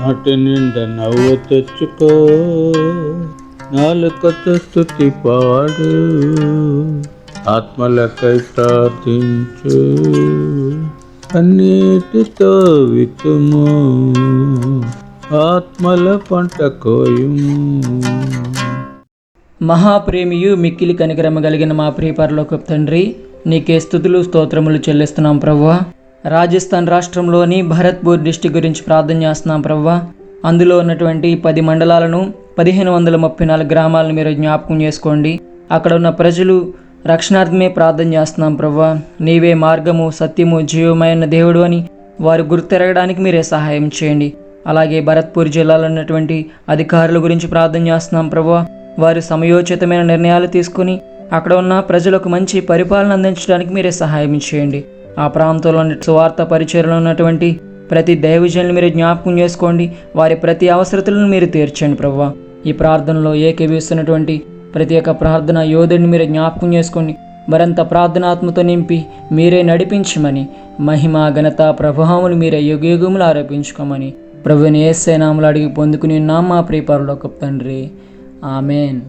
నాటి నిండా నవ్వు తెచ్చుకో. నాలుకతో స్థుతి పాడు. ఆత్మలకై ప్రార్థించు. అన్నిటితో వితుము ఆత్మల పంట కోయుము. మహాప్రేమియు మిక్కిలి కనికరమ కలిగిన మా ప్రియపరలోక తండ్రి నీకే స్థుతులు స్తోత్రములు చెల్లిస్తున్నాం ప్రభువా. రాజస్థాన్ రాష్ట్రంలోని భరత్పూర్ డిస్టిక్ గురించి ప్రార్థన చేస్తున్నాం ప్రవ్వా. అందులో ఉన్నటువంటి పది మండలాలను పదిహేను వందల ముప్పై నాలుగు గ్రామాలను మీరు జ్ఞాపకం చేసుకోండి. అక్కడ ఉన్న ప్రజలు రక్షణార్థమే ప్రార్థన చేస్తున్నాం ప్రవ్వా. నీవే మార్గము సత్యము జీవమైన దేవుడు అని వారు గుర్తెరగడానికి మీరే సహాయం చేయండి. అలాగే భరత్పూర్ జిల్లాలో ఉన్నటువంటి అధికారుల గురించి ప్రార్థన చేస్తున్నాం ప్రవ్వా. వారు సమయోచితమైన నిర్ణయాలు తీసుకుని అక్కడ ఉన్న ప్రజలకు మంచి పరిపాలన అందించడానికి మీరే సహాయం చేయండి. ఆ ప్రాంతంలో ఉన్న సువార్త పరిచయలో ఉన్నటువంటి ప్రతి దైవజనులు మీరు జ్ఞాపకం చేసుకోండి. వారి ప్రతి అవసరతలను మీరు తీర్చండి ప్రభా ఈ ప్రార్థనలో ఏకీవిస్తున్నటువంటి ప్రతి ఒక్క ప్రార్థన యోధుడిని మీరు జ్ఞాపకం చేసుకోండి. మరంత ప్రార్థనాత్మతో నింపి మీరే నడిపించమని మహిమ ఘనత ప్రభావములు మీరే యుగయుగములు ఆరోపించుకోమని ప్రభుని ఏసే నామలు అడిగి పొందుకుని నామా ఒక తండ్రి. ఆమెన్.